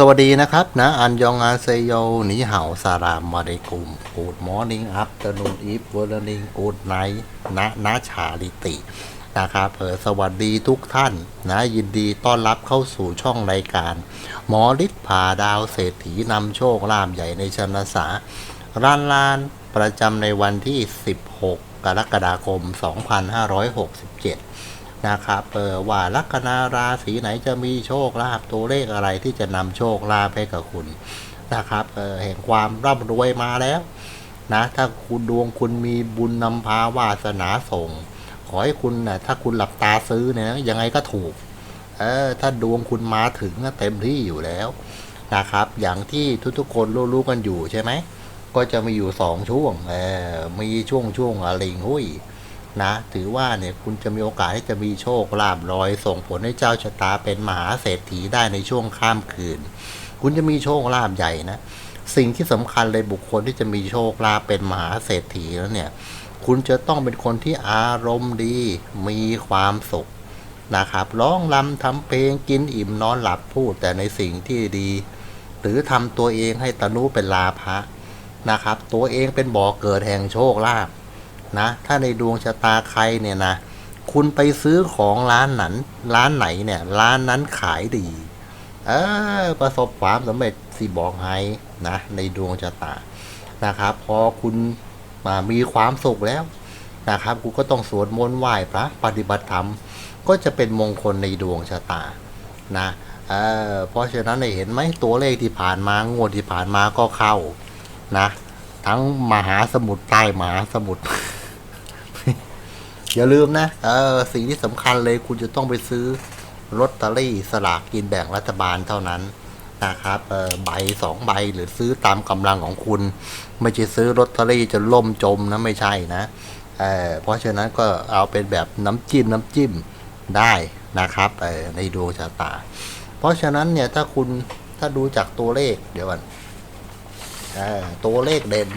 สวัสดีนะครับนะอันยองอาเซโยหนีเห่าสารามมาเดกุมกูดมอร์นิ่งอัพเตอร์นูนอีฟเวอร์นิงกูดไนท์นะนะชาลิตินะครับเออสวัสดีทุกท่านนะยินดีต้อนรับเข้าสู่ช่องรายการ หมอฤทธิ์ผ่าดาวเศรษฐีนำโชคลาภใหญ่ในชนสาร้านลานประจำในวันที่ 16 กรกฎาคม 2567 นะครับเออว่าลัคนาราศีไหนจะมีโชคลาภตัวเลขอะไรที่จะนำโชคลาภให้กับคุณนะครับเออแห่งความร่ำรวยมาแล้วนะถ้าคุณดวงคุณมีบุญนำพาวาสนาส่ง ขอให้คุณนะถ้าคุณหลับตาซื้อเนี่ยยังไงก็ถูกเออถ้าดวงคุณมาถึงเต็มที่อยู่แล้วนะครับ อย่างที่ทุกๆคนรู้ๆกันอยู่ใช่ไหมก็จะมีอยู่สองช่วงเออมีช่วงช่วงอะไรหุ้ย นะถือว่าเนี่ยคุณจะมีโอกาสที่จะมีโชคลาภลอย ส่งผลให้เจ้าชะตาเป็นมหาเศรษฐีได้ในช่วงข้ามคืน คุณจะมีโชคลาภใหญ่นะสิ่งที่สำคัญเลยบุคคลที่จะมีโชคลาภเป็นมหาเศรษฐีแล้วเนี่ยคุณจะต้องเป็นคนที่อารมณ์ดีมีความสุขนะครับร้องรำทำเพลงกินอิ่มนอนหลับพูดแต่ในสิ่งที่ดี หรือทำตัวเองให้ตนุเป็นลาภะนะครับ ตัวเองเป็นบ่อเกิดแห่งโชคลาภ นะ ถ้าในดวงชะตาใครเนี่ยนะ คุณไปซื้อของร้านนั้น ร้านไหนเนี่ย ร้านนั้นขายดี เออประสบความสำเร็จสิบอกให้นะ ในดวงชะตานะครับ พอคุณมามีความสุขแล้วนะครับคุณก็ต้องสวดมนต์ไหว้พระปฏิบัติธรรม ก็จะเป็นมงคลในดวงชะตานะเออเพราะฉะนั้นเนี่ยเห็นไหมตัวเลขที่ผ่านมางวดที่ผ่านมาก็เข้านะ ทั้งมหาสมุทรใต้มหาสมุทร อย่าลืมนะ เออสิ่งที่สำคัญเลยคุณจะต้องไปซื้อลอตเตอรี่สลากกินแบ่งรัฐบาลเท่านั้นนะครับเออใบสองใบหรือซื้อตามกำลังของคุณ ไม่ใช่ซื้อลอตเตอรี่จะล่มจมนะไม่ใช่นะเออเพราะฉะนั้นก็เอาเป็นแบบน้ำจิ้มน้ำจิ้มได้นะครับเออในดวงชะตา เพราะฉะนั้นเนี่ยถ้าคุณถ้าดูจากตัวเลขเดี๋ยวก่อนเออตัวเลขเด่น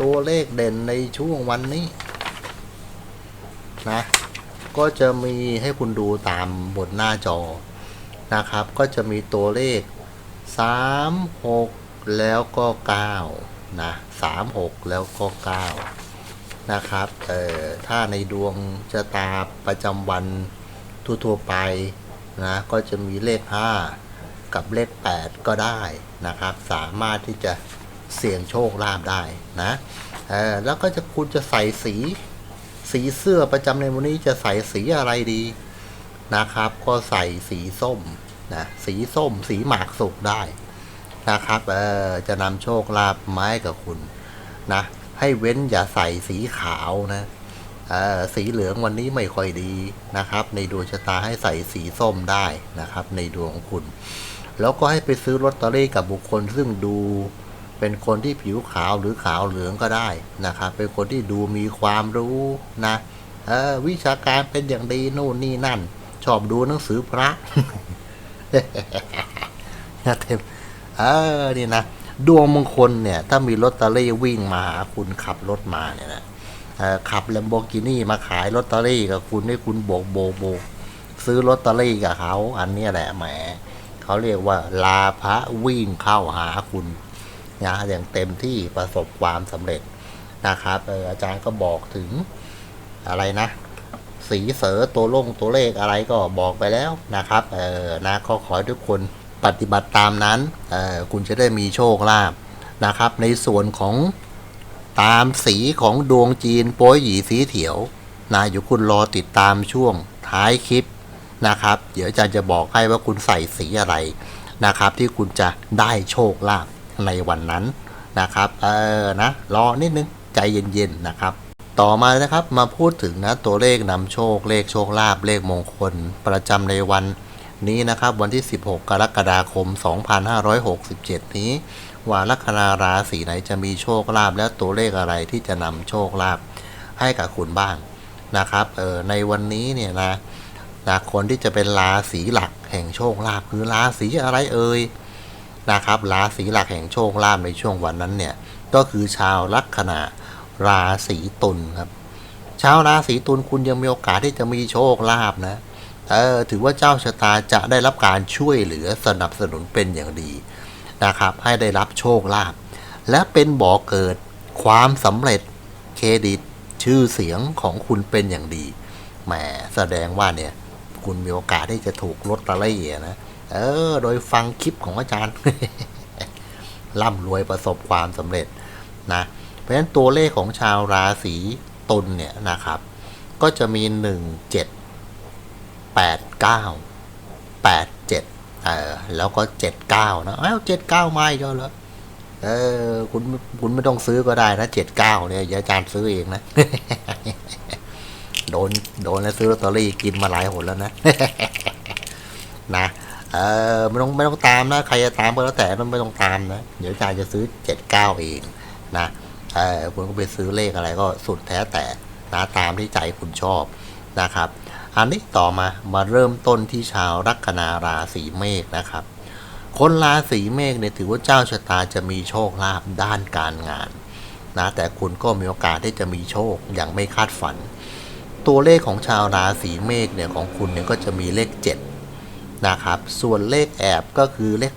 ตัวเลขเด่นในช่วงวันนี้ นะ ก็จะมีให้คุณดูตามบนหน้าจอนะครับ ก็จะมีตัวเลข 3 6 แล้วก็9นะ3 6 แล้วก็ 9 นะครับ เอ่อ ถ้าในดวงชะตาประจำวันทั่วๆไปนะ ก็จะมีเลข 5 กับเลข 8 ก็ได้นะครับ สามารถที่จะเสี่ยงโชคลาภได้นะ เออแล้วก็จะคุณจะใส่สี สีเสื้อประจำในวันนี้จะใส่สีอะไรดีนะครับ ก็ใส่สีส้มนะสีส้มสีหมากสุกได้นะครับเออจะนำโชคลาภไมาให้กับคุณนะให้เว้นอย่าใส่สีขาวนะเออสีเหลืองวันนี้ไม่ค่อยดีนะครับ ในดวงชะตาให้ใส่สีส้มได้นะครับ ในดวงของคุณ แล้วก็ให้ไปซื้อลอตเตอรี่กับบุคคลซึ่งดู เป็นคนที่ผิวขาวหรือขาวเหลืองก็ได้นะครับ เป็นคนที่ดูมีความรู้นะเออวิชาการเป็นอย่างดีนู่นนี่นั่น ชอบดูหนังสือพระนะเทมเออนี่นะดวงมงคลเนี่ย ถ้ามีลอตเตอรี่วิ่งมาหาคุณขับรถมาเนี่ยนะขับแลมโบกินี่มาขายลอตเตอรี่กับคุณให้คุณโบกโบกโบกซื้อลอตเตอรี่กับเขา อันนี้แหละแหมเขาเรียกว่าลาพระวิ่งเข้าหาคุณ นะอย่างเต็มที่ประสบความสำเร็จนะครับอาจารย์ก็บอกถึงอะไรนะ สีเสือตัวลงตัวเลขอะไรก็บอกไปแล้วนะครับเออนะก็ขอให้ทุกคนปฏิบัติตามนั้นเออคุณจะได้มีโชคลาภนะครับ ในส่วนของตามสีของดวงจีนโป้ยหยีสีเถียวนะอยู่คุณรอติดตามช่วงท้ายคลิปนะครับ เดี๋ยวอาจารย์จะบอกให้ว่าคุณใส่สีอะไรนะครับ ที่คุณจะได้โชคลาภ ในวันนั้นนะครับเออนะรอนิดนึงใจเย็นๆนะครับ ต่อมานะครับมาพูดถึงนะตัวเลขนำโชคเลขโชคลาภเลขมงคล ประจำในวันนี้นะครับวันที่ 16 กรกฎาคม 2567 นี้ ว่าลัคนาราศีไหนจะมีโชคลาภและตัวเลขอะไรที่จะนำโชคลาภให้กับคุณบ้างนะครับเออในวันนี้เนี่ยนะนะคนที่จะเป็นราศีหลักแห่งโชคลาภคือราศีอะไรเอ่ย นะครับราศีหลักแห่งโชคลาภในช่วงวันนั้นเนี่ยก็คือชาวลัคนาราศีตุลครับ ชาวราศีตุลคุณยังมีโอกาสที่จะมีโชคลาภนะเออถือว่าเจ้าชะตาจะได้รับการช่วยเหลือสนับสนุนเป็นอย่างดีนะครับ ให้ได้รับโชคลาภและเป็นบ่อเกิดความสำเร็จเครดิตชื่อเสียงของคุณเป็นอย่างดีแหมแสดงว่าเนี่ยคุณมีโอกาสที่จะถูกลอตเตอรี่อะนะ เออ โดยฟังคลิปของอาจารย์ร่ำรวยประสบความสำเร็จนะ เพราะฉะนั้นตัวเลขของชาวราศีตุลเนี่ยนะครับ ก็จะมี 1 7 8 9 8 7เออแล้วก็ 79 นะอ้าว79ไม่ก็แล้วเออคุณคุณไม่ต้องซื้อก็ได้นะ79เนี่ยอย่าอาจารย์ซื้อเองนะ โดนโดนแล้วซื้อลอตเตอรี่กินมาหลายหนแล้วนะ นะ เออไม่ต้องไม่ต้องตามนะ ใครจะตามก็แล้วแต่ไม่ต้องตามนะ เดี๋ยวอาจายจะซื้อเจ็ดเก้าเองนะเออคุณก็ไปซื้อเลขอะไรก็สุดแท้แต่นะตามที่ใจคุณชอบนะครับ อันนี้ต่อมามาเริ่มต้นที่ชาวลัคนาราศีเมษนะครับ คนราศีเมษเนี่ยถือว่าเจ้าชะตาจะมีโชคลาภด้านการงานนะแต่คุณก็มีโอกาสที่จะมีโชคอย่างไม่คาดฝัน ตัวเลขของชาวราศีเมษเนี่ยของคุณเนี่ยก็จะมีเลข 7 นะครับ ส่วนเลขแอบก็คือเลข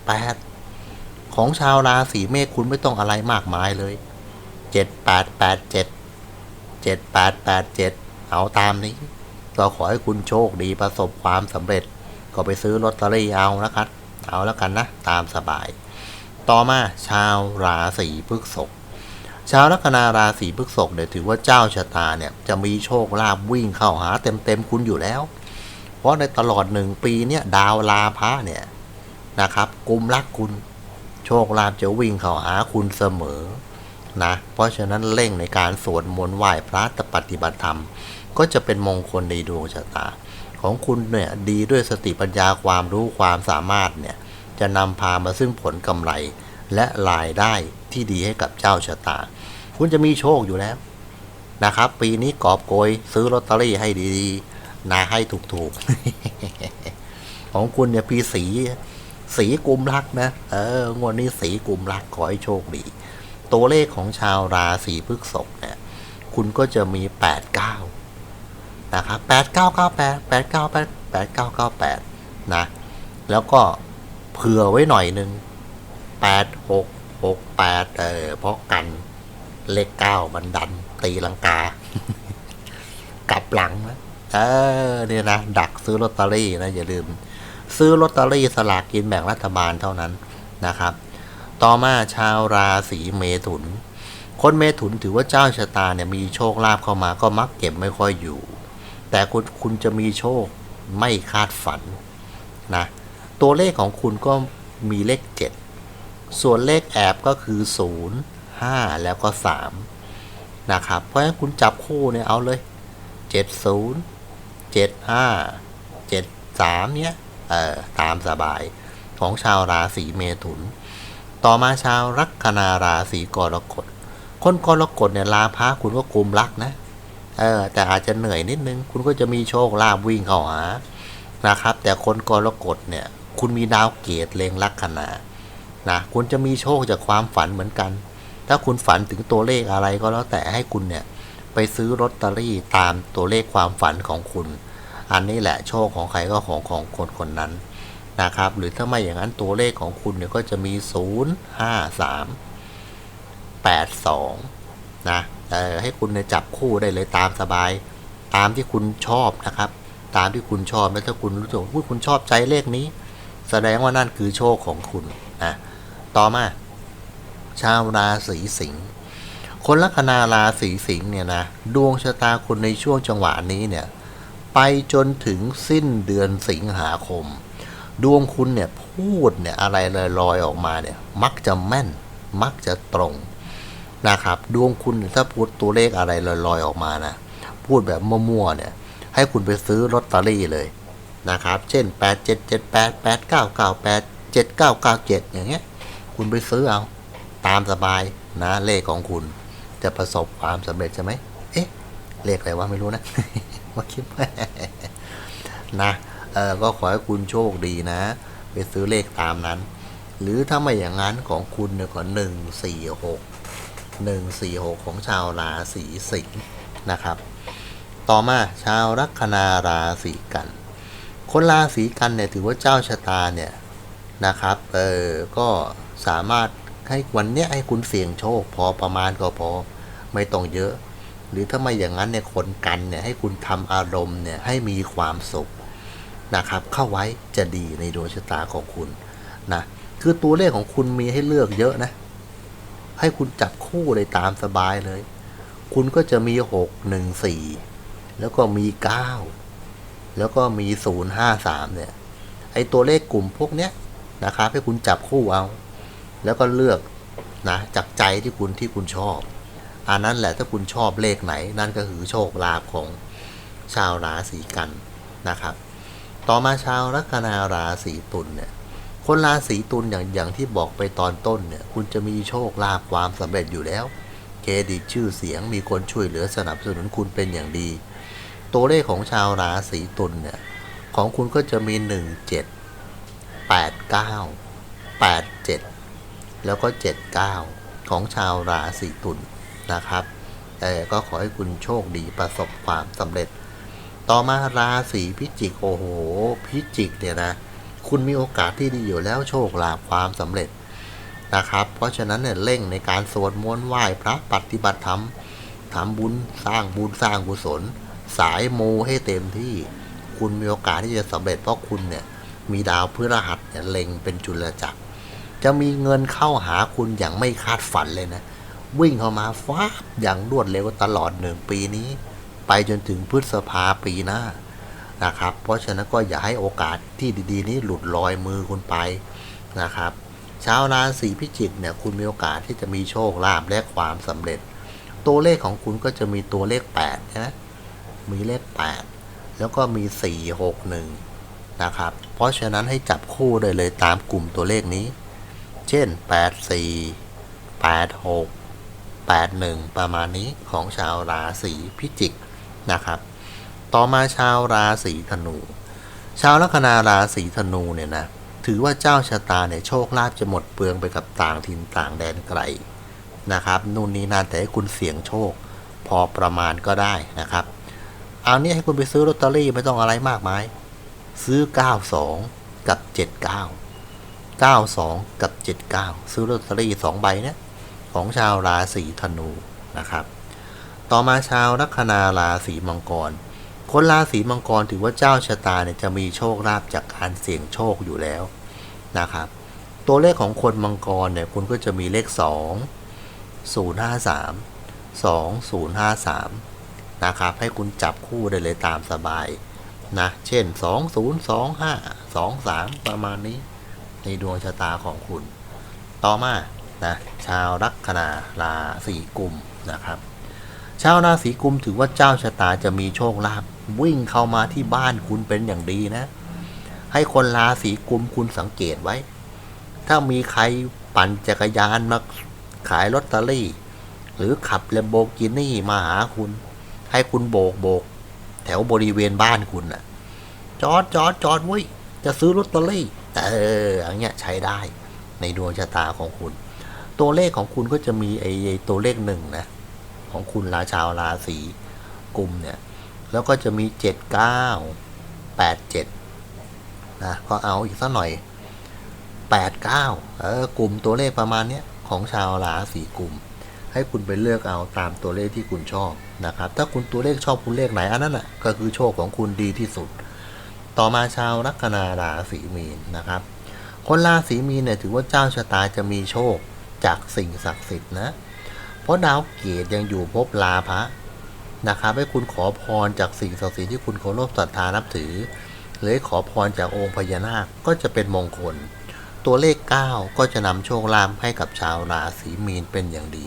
8 ของชาวราศีเมษคุณไม่ต้องอะไรมากมายเลย 7 8 8 7 7 8 8 7 เอาตามนี้ ก็ขอให้คุณโชคดีประสบความสำเร็จ ก็ไปซื้อลอตเตอรี่เอานะครับ เอาแล้วกันนะ ตามสบาย ต่อมาชาวราศีพฤษภชาวลัคนาราศีพฤษภเนี่ยถือว่าเจ้าชะตาเนี่ยจะมีโชคลาภวิ่งเข้าหาเต็มๆคุณอยู่แล้ว ราะในตลอดหนึ่งปีเนี่ยดาวลาพระเนี่ยนะครับกุมรักคุณ โชคลาภจะวิ่งเข้าหาคุณเสมอนะเพราะฉะนั้นเร่งในการสวดมนต์ไหว้พระปฏิบัติธรรม ก็จะเป็นมงคลในดวงชะตา ของคุณเนี่ยดีด้วยสติปัญญาความรู้ความสามารถเนี่ยจะนำพามาซึ่งผลกำไรและรายได้ที่ดีให้กับเจ้าชะตา คุณจะมีโชคอยู่แล้วนะครับ ปีนี้กอบโกยซื้อลอตเตอรี่ให้ดีๆ นะให้ถูกๆ ของคุณเนี่ยปีสี สีกลุ่มรักนะ เอองวดนี้สีกลุ่มรักขอให้โชคดี ตัวเลขของชาวราศีพฤษภเนี่ย คุณก็จะมี 89 นะครับ 8998 898 8998 นะ แล้วก็เผื่อไว้หน่อยหนึ่ง 86 68 เออ เพราะกันเลขเก้ามันดันตีลังกา กลับหลังนะ เออเนี่ยนะ ดักซื้อลอตเตอรี่นะ อย่าลืม ซื้อลอตเตอรี่สลากกินแบ่งรัฐบาลเท่านั้นนะครับ ต่อมาชาวราศีเมถุน คนเมถุนถือว่าเจ้าชะตาเนี่ยมีโชคลาภเข้ามาก็มักเก็บไม่ค่อยอยู่ แต่คุณคุณจะมีโชคไม่คาดฝันนะ ตัวเลขของคุณก็มีเลข 7 ส่วนเลขแอบก็คือ 0 5 แล้วก็ 3 นะครับ เพราะฉะนั้นคุณจับคู่เนี่ยเอาเลย 70 75 73เนี้ยเออตามสบายของชาวราศีเมถุน ต่อมาชาวลัคนาราศีกรกฎ คนกรกฎเนี่ยลาพะคุณก็กลุ่มรักนะ เออ แต่อาจจะเหนื่อยนิดนึง คุณก็จะมีโชคลาภวิ่งเข้าหานะครับ แต่คนกรกฎเนี่ย คุณมีดาวเกตเลงลัคนานะคุณจะมีโชคจากความฝันเหมือนกัน ถ้าคุณฝันถึงตัวเลขอะไรก็แล้วแต่ให้คุณเนี่ย ไปซื้อลอตเตอรี่ตามตัวเลขความฝันของคุณ อันนี้แหละโชคของใครก็ของของคนคนนั้นนะครับ หรือถ้าไม่อย่างนั้นตัวเลขของคุณเนี่ยก็จะมี 0 5 3 8 2นะเออให้คุณเนี่ยจับคู่ได้เลยตามสบาย ตามที่คุณชอบนะครับ ตามที่คุณชอบแล้วถ้าคุณรู้สึกว่าคุณชอบใจเลขนี้ แสดงว่านั่นคือโชคของคุณนะต่อมา ชาวราศีสิงห์คนลัคนาราศีสิงห์เนี่ยนะดวงชะตาคุณในช่วงจังหวะนี้เนี่ย ไปจนถึงสิ้นเดือนสิงหาคม ดวงคุณเนี่ยพูดเนี่ยอะไรลอยๆออกมาเนี่ยมักจะแม่น มักจะตรงนะครับ ดวงคุณถ้าพูดตัวเลขอะไรลอยๆออกมานะพูดแบบมั่วๆเนี่ย ให้คุณไปซื้อลอตเตอรี่เลยนะครับ เช่น 8 7 7 8 8 9 9 8 7 9 9 7 อย่างเงี้ย คุณไปซื้อเอา ตามสบายนะเลขของคุณจะประสบความสำเร็จใช่ไหมเอ๊ะ เลขอะไรวะไม่รู้นะ มาคิดนะเออก็ขอให้คุณโชคดีนะ ไปซื้อเลขตามนั้น หรือถ้าไม่อย่างนั้นของคุณเนี่ยก็หนึ่งสี่หกหนึ่งสี่หกของชาวราศีสิงห์นะครับ ต่อมาชาวลัคนาราศีกันคคนราศีกันเนี่ยถือว่าเจ้าชะตาเนี่ยนะครับเออก็สามารถให้วันเนี้ยให้คุณเสี่ยงโชคพอประมาณก็พอ ไม่ต้องเยอะ หรือถ้าไม่อย่างนั้นเนี่ยคนกันเนี่ยให้คุณทำอารมณ์เนี่ยให้มีความสุขนะครับ เข้าไว้จะดีในดวงชะตาของคุณนะคือตัวเลขของคุณมีให้เลือกเยอะนะ ให้คุณจับคู่เลยตามสบายเลย คุณก็จะมีหกหนึ่งสี่แล้วก็มีเก้าแล้วก็มีศูนย์ห้าสามเนี่ยไอตัวเลขกลุ่มพวกเนี้ยนะครับให้คุณจับคู่เอา แล้วก็เลือกนะจากใจที่คุณที่คุณชอบ อันนั้นแหละถ้าคุณชอบเลขไหน นั่นก็คือโชคลาภของชาวราศีกันนะครับ ต่อมาชาวลัคนาราศีตุลเนี่ยคนราศีตุลอย่างอย่างที่บอกไปตอนต้นเนี่ยคุณจะมีโชคลาภความสำเร็จอยู่แล้ว เครดิตชื่อเสียงมีคนช่วยเหลือสนับสนุนคุณเป็นอย่างดี ตัวเลขของชาวราศีตุลเนี่ยของคุณก็จะมี 1 7 8 9 8 7 แล้วก็ 7 9 ของชาวราศีตุล นะครับแต่ก็ขอให้คุณโชคดีประสบความสำเร็จ ต่อมาราศีพิจิกโอ้โห พิจิกเนี่ยนะ คุณมีโอกาสที่ดีอยู่แล้วโชคลาภความสำเร็จนะครับ เพราะฉะนั้นเนี่ยเร่งในการสวดมนต์ไหว้พระปฏิบัติธรรมทำบุญสร้างบุญสร้างกุศล สายมูให้เต็มที่คุณมีโอกาสที่จะสำเร็จเพราะคุณเนี่ยมีดาวพฤหัสเนี่ยเล็งเป็นจุลจักร จะมีเงินเข้าหาคุณอย่างไม่คาดฝันเลยนะ วิ่งเข้ามาฟ้าบอย่างรวดเร็วตลอดหนึ่งปีนี้ ไปจนถึงพฤษภาปีหน้านะครับ เพราะฉะนั้นก็อย่าให้โอกาสที่ดีๆ นี้หลุดลอยมือคุณไปนะครับชาวราศีพิจิกเนี่ยคุณมีโอกาสที่จะมีโชคลาภและความสำเร็จ ตัวเลขของคุณก็จะมีตัวเลข8นะมีเลข 8 แล้วก็มี 4 6 1นะครับเพราะฉะนั้นให้จับคู่ได้เลยตามกลุ่มตัวเลขนี้ เช่น 8 4 8 6 8 1 ประมาณนี้ของชาวราศีพิจิกนะครับ ต่อมาชาวราศีธนู ชาวลัคนาราศีธนูเนี่ยนะถือว่าเจ้าชะตาเนี่ยโชคลาภจะหมดเปลืองไปกับต่างถิ่นต่างแดนไกลนะครับนู่นนี่นั่นแต่ให้คุณเสี่ยงโชค พอประมาณก็ได้นะครับ เอาเนี่ยให้คุณไปซื้อลอตเตอรี่ไม่ต้องอะไรมากมาย ซื้อ 92 กับ 79 92 กับ 79 ซื้อลอตเตอรี่2ใบเนี่ย ของชาวราศีธนูนะครับ ต่อมาชาวลัคนาราศีมังกร คนราศีมังกรถือว่าเจ้าชะตาเนี่ยจะมีโชคลาภจากการเสี่ยงโชคอยู่แล้วนะครับ ตัวเลขของคนมังกรเนี่ยคุณก็จะมีเลข 2 053 2053 นะครับ ให้คุณจับคู่ได้เลยตามสบายนะ เช่น 2025 23 ประมาณนี้ ในดวงชะตาของคุณ ต่อมา นะชาวลัคนาราศีกุมนะครับ ชาวราศีกุมถือว่าเจ้าชะตาจะมีโชคลาภวิ่งเข้ามาที่บ้านคุณเป็นอย่างดีนะ ให้คนราศีกุมคุณสังเกตไว้ ถ้ามีใครปั่นจักรยานมาขายลอตเตอรี่ หรือขับเลมโบกินี่มาหาคุณ ให้คุณโบกโบก แถวบริเวณบ้านคุณน่ะ จอดจอดจอดเว้ยจะซื้อลอตเตอรี่ เอออย่างเงี้ยใช้ได้ในดวงชะตาของคุณ ตัวเลขของคุณก็จะมีไอ้ตัวเลขหนึ่งนะของคุณราชาวราศีกุมเนี่ย แล้วก็จะมีเจ็ดเก้าแปดเจ็ดนะก็เอาอีกสักหน่อยแปดเก้าเออกลุ่มตัวเลขประมาณเนี้ยของชาวราศีกุมให้คุณไปเลือกเอาตามตัวเลขที่คุณชอบนะครับ ถ้าคุณตัวเลขชอบคุณเลขไหนอันนั้นอะก็คือโชคของคุณดีที่สุด ต่อมาชาวลัคนาราศีมีนนะครับ คนราศีมีนเนี่ยถือว่าเจ้าชะตาจะมีโชค จากสิ่งศักดิ์สิทธิ์นะ เพราะดาวเกตยังอยู่ภพลาภะนะครับให้คุณขอพรจากสิ่งศักดิ์สิทธิ์ที่คุณเคารพศรัทธานับถือ หรือขอพรจากองค์พญานาคก็จะเป็นมงคล ตัวเลข 9 ก็จะนำโชคลาภให้กับชาวราศีมีนเป็นอย่างดี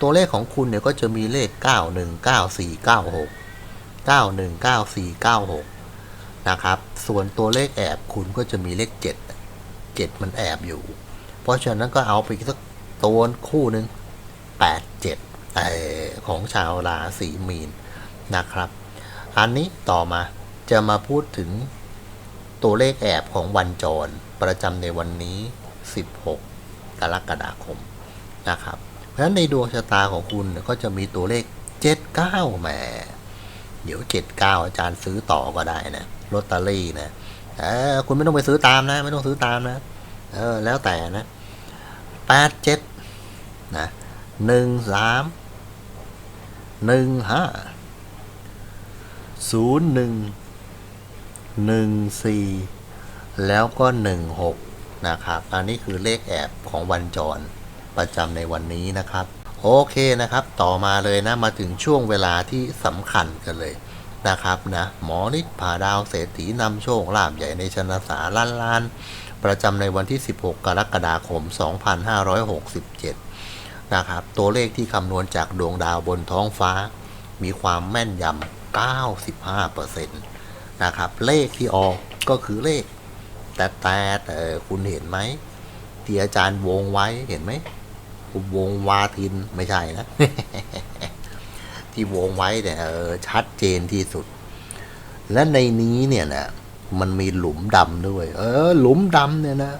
ตัวเลขของคุณเนี่ยก็จะมีเลข 9 1 9 4 9 6 9 1 9 4 9 6 นะครับ ส่วนตัวเลขแอบคุณก็จะมีเลข 7 7 มันแอบอยู่ เพราะฉะนั้นก็เอาไปสักตัวคู่หนึ่ง8 7เอ่อของชาวราศีมีนนะครับ อันนี้ต่อมาจะมาพูดถึงตัวเลขแอบของวันจรประจำในวันนี้ 16 กรกฎาคมนะครับ เพราะฉะนั้นในดวงชะตาของคุณก็จะมีตัวเลข 79แหมเดี๋ยว 79 อาจารย์ซื้อต่อก็ได้นะลอตเตอรี่นะเออคุณไม่ต้องไปซื้อตามนะ ไม่ต้องซื้อตามนะ เออ แล้วแต่นะ แปดเจ็ดนะหนึ่งสามหนึ่งห้าศูนย์หนึ่งหนึ่งสี่แล้วก็หนึ่งหกนะครับ อันนี้คือเลขแอบของวันจรประจำในวันนี้นะครับ โอเคนะครับ ต่อมาเลยนะ มาถึงช่วงเวลาที่สำคัญกันเลยนะครับนะ หมอนิดผ่าดาวเศรษฐีนำโชคลาภใหญ่ในชนะสาล้านล้าน ประจำในวันที่ 16 กรกฎาคม 2567 นะครับ ตัวเลขที่คำนวณจากดวงดาวบนท้องฟ้า มีความแม่นยำ 95%นะครับ เลขที่ออกก็คือเลข แต่แต่แต่คุณเห็นไหมที่อาจารย์วงไว้เห็นไหมวงวาทินไม่ใช่นะ ที่วงไว้เนี่ยชัดเจนที่สุด และในนี้เนี่ยนะ มันมีหลุมดำด้วย เออ หลุมดำเนี่ยนะ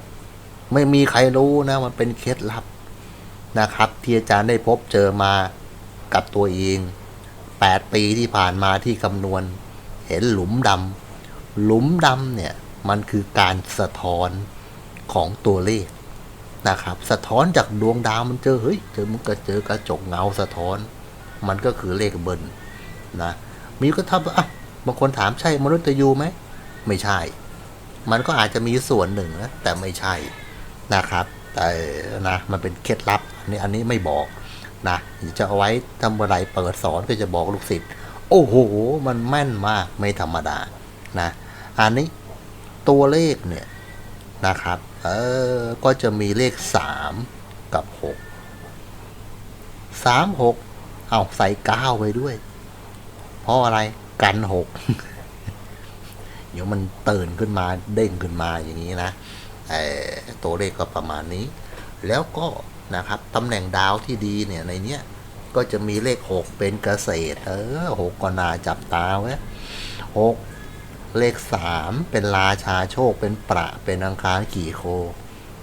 ไม่มีใครรู้นะ มันเป็นเคล็ดลับนะครับ ที่อาจารย์ได้พบเจอมากับตัวเองแปดปีที่ผ่านมาที่คำนวณ เห็นหลุมดำหลุมดำเนี่ย มันคือการสะท้อนของตัวเลขนะครับ สะท้อนจากดวงดาวมันเจอเฮ้ยเจอมันก็เจอกระจกเงาสะท้อน มันก็คือเลขเบิลนะมีก็ทับอะบางคนถามใช่มนุษย์ยูไหม ไม่ใช่ มันก็อาจจะมีส่วนหนึ่งนะแต่ไม่ใช่นะครับ แต่นะมันเป็นเคล็ดลับอันนี้อันนี้ไม่บอกนะจะเอาไว้ทำอะไรเปิดสอนก็จะบอกลูกศิษย์โอ้โห มันแม่นมากไม่ธรรมดานะอันนี้ตัวเลขเนี่ยนะครับ เออก็จะมีเลขสามกับหกสามหกเอาใส่เก้าไปด้วย เพราะอะไรกันหก เดี๋ยวมันตื่นขึ้นมาเด้งขึ้นมาอย่างนี้นะตัวเลขก็ประมาณนี้ แล้วก็นะครับตำแหน่งดาวที่ดีเนี่ยในเนี้ยก็จะมีเลขหกเป็นเกษตร เออหกก็น่าจับตาไว้หกเลขสามเป็นราชาโชคเป็นประเป็นอังคารกี่โค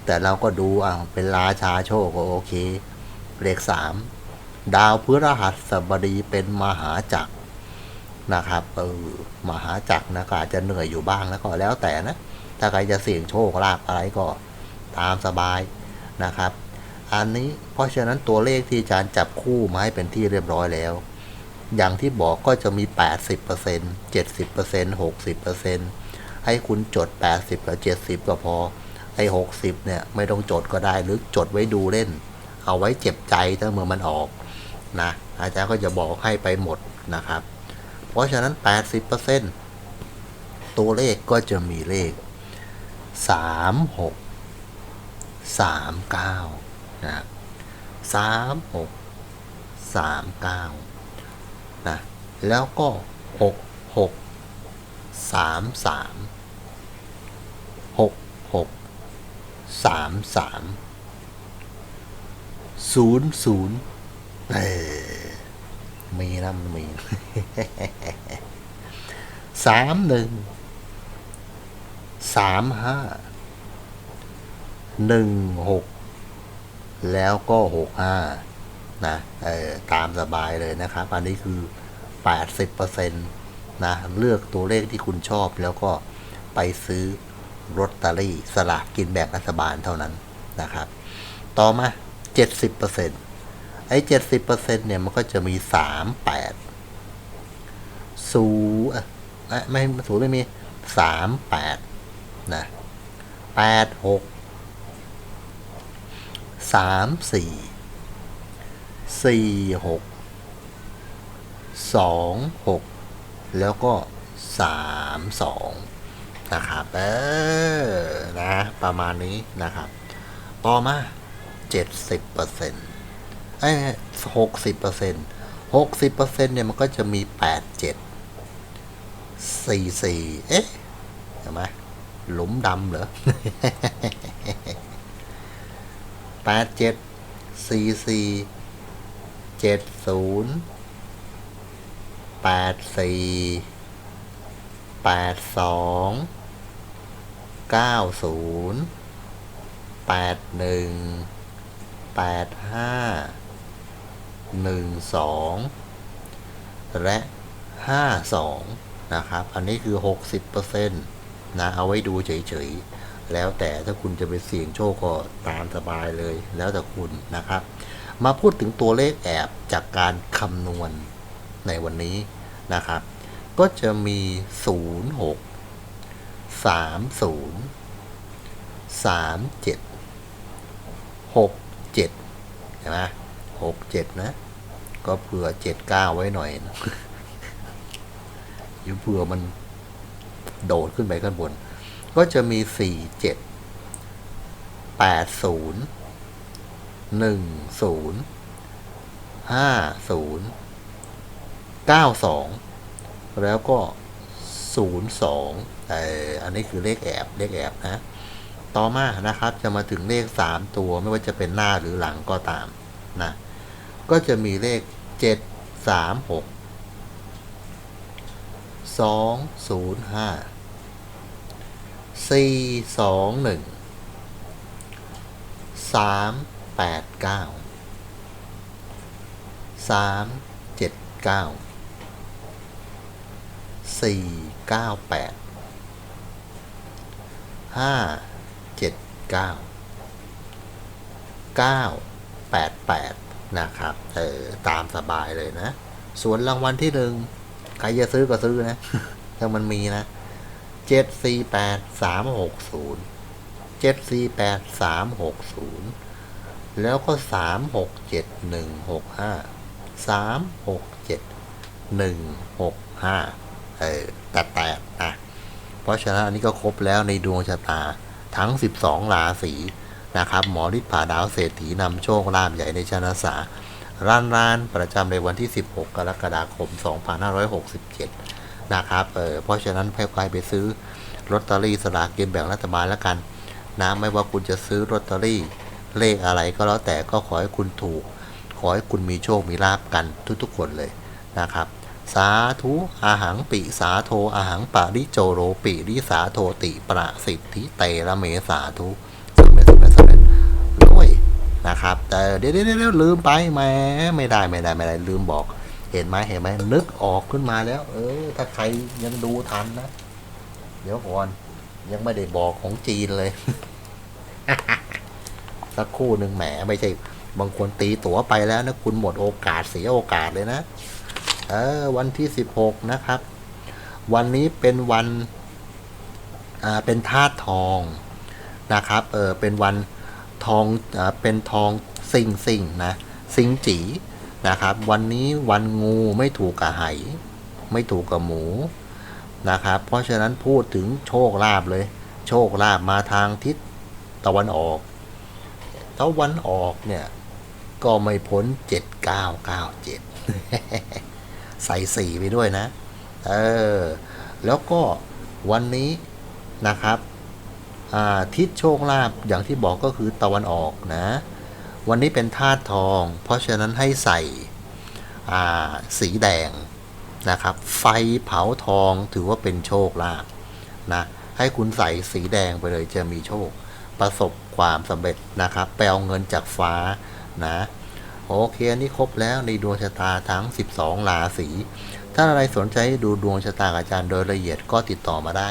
แต่เราก็ดูอะเป็นราชาโชคก็โอเค เลขสามดาวพฤหัสบดีเป็นมหาจักร นะครับเออมหาจักรนะก็อาจจะเหนื่อยอยู่บ้างแล้วก็แล้วแต่นะ ถ้าใครจะเสี่ยงโชคลาภอะไรก็ตามสบายนะครับ อันนี้เพราะฉะนั้นตัวเลขที่อาจารย์จับคู่มาให้เป็นที่เรียบร้อยแล้ว อย่างที่บอกก็จะมี 80% 70% 60%ให้คุณจด 80 กับ 70 ก็พอ ไอ้ 60 เนี่ย ไม่ต้องจดก็ได้หรือจดไว้ดูเล่น เอาไว้เจ็บใจถ้าเมื่อมันออกนะอาจารย์ก็จะบอกให้ไปหมดนะครับ เพราะฉะนั้น 80%ตัวเลขก็จะมีเลข 3 6 3 9 นะ3 6 3 9 นะ แล้วก็ 6 6 3 3 6 6 3 3 0 0เออมีนะมันมี สามหนึ่งสามห้าหนึ่งหกแล้วก็หกห้านะเออตามสบายเลยนะครับ อันนี้คือแปดสิบเปอร์เซ็นต์นะเลือกตัวเลขที่คุณชอบแล้วก็ไปซื้อรอตเตอรี่สลากกินแบ่งรัฐบาลเท่านั้นนะครับ ต่อมาเจ็ดสิบเปอร์เซ็นต์ไอ้เจ็ดสิบเปอร์เซ็นต์เนี่ยมันก็จะมีสามแปดศูนย์ ไม่ศูนย์ไม่มีสามแปดนะแปดหกสามสี่สี่หกสองหกแล้วก็สามสองนะครับเออนะประมาณนี้นะครับ ต่อมาเจ็ดสิบเปอร์เซ็นต์ไอ้หกสิบเปอร์เซ็นต์หกสิบเปอร์เซ็นต์เนี่ยมันก็จะมีแปดเจ็ด สี่สี่เอ๊ะเห็นไหมหลุมดำเหรอแปดเจ็ดสี่สี่เจ็ดศูนย์แปดสี่แปดสองเก้าศูนย์แปดหนึ่งแปดห้าหนึ่งสองและห้าสอง นะครับ อันนี้คือ 60%นะเอาไว้ดูเฉยๆ แล้วแต่ถ้าคุณจะไปเสี่ยงโชคก็ตามสบายเลยแล้วแต่คุณนะครับ มาพูดถึงตัวเลขแอบจากการคำนวณในวันนี้นะครับ ก็จะมี 06 30 37 67เห็นไหม67นะ ก็เผื่อ79ไว้หน่อย อยู่เผื่อมันโดดขึ้นไปข้างบน ก็จะมี47 80 10 50 92แล้วก็02เอออันนี้คือเลขแอบเลขแอบนะ ต่อมานะครับ จะมาถึงเลข3ตัวไม่ว่าจะเป็นหน้าหรือหลังก็ตามนะ ก็จะมีเลข 7 3 6 2 0 5 4 2 1 3 8 9 3 7 9 4 9 8 5 7 9 9 8 8นะครับ เออ ตามสบายเลยนะ ส่วนรางวัลที่หนึ่ง ใครจะซื้อก็ซื้อนะ ถ้ามันมีนะเจ็ดสี่แปดสามหกศูนย์เจ็ดสี่แปดสามหกศูนย์แล้วก็สามหกเจ็ดหนึ่งหกห้าสามหกเจ็ดหนึ่งหกห้าเออแตะแตะอะเพราะฉะนั้นอันนี้ก็ครบแล้วในดวงชะตาทั้ง 12 ราศีนะครับ หมอฤทธิ์ผ่าดาวเศรษฐีนำโชคลาภใหญ่ในชนะสา ร้านร้านประจำในวันที่ 16 กรกฎาคม 2567 นะครับ เออเพราะฉะนั้นใครไปซื้อลอตเตอรี่สลากกินแบ่งรัฐบาลแล้วกันนะไม่ว่าคุณจะซื้อลอตเตอรี่เลขอะไรก็แล้วแต่ก็ขอให้คุณถูก ขอให้คุณมีโชคมีลาบกันทุกๆคนเลยนะครับ สาธุอาหังปิสาโทอาหังปาริโจโรปิริสาโทติประสิทธิเตระเมสาธุ นะครับ แต่เดี๋ยวเดี๋ยวเดี๋ยวลืมไปแหมไม่ได้ไม่ได้ไม่ได้ลืมบอก เห็นไหมเห็นไหมนึกออกขึ้นมาแล้ว เออ ถ้าใครยังดูทันนะ เดี๋ยวก่อนยังไม่ได้บอกของจีนเลยสักคู่หนึ่งแหมไม่ใช่ บางคนตีตั๋วไปแล้วนะ คุณหมดโอกาสเสียโอกาสเลยนะ เออ วันที่สิบหกนะครับ วันนี้เป็นวัน อ่าเป็นธาตุทองนะครับ เออเป็นวัน ทองอเป็นทองซิงซิงนะซิงจีนะครับ วันนี้วันงูไม่ถูกกับไหไม่ถูกกับหมูนะครับ เพราะฉะนั้นพูดถึงโชคลาภเลย โชคลาภมาทางทิศตะวันออก ตะวันออกเนี่ยก็ไม่พ้นเจ็ดเก้าเก้าเจ็ดใส่สี่ไปด้วยนะ เออ แล้วก็วันนี้นะครับ ทิศโชคลาภอย่างที่บอกก็คือตะวันออกนะ วันนี้เป็นธาตุทอง เพราะฉะนั้นให้ใส่สีแดงนะครับ ไฟเผาทองถือว่าเป็นโชคลาภนะให้คุณใส่สีแดงไปเลยจะมีโชค ประสบความสำเร็จนะครับไปเอาเงินจากฟ้านะโอเคอันนี้ครบแล้วในดวงชะตาทั้ง 12 ราศีถ้าอะไรสนใจดูดวงชะตากับอาจารย์โดยละเอียดก็ติดต่อมาได้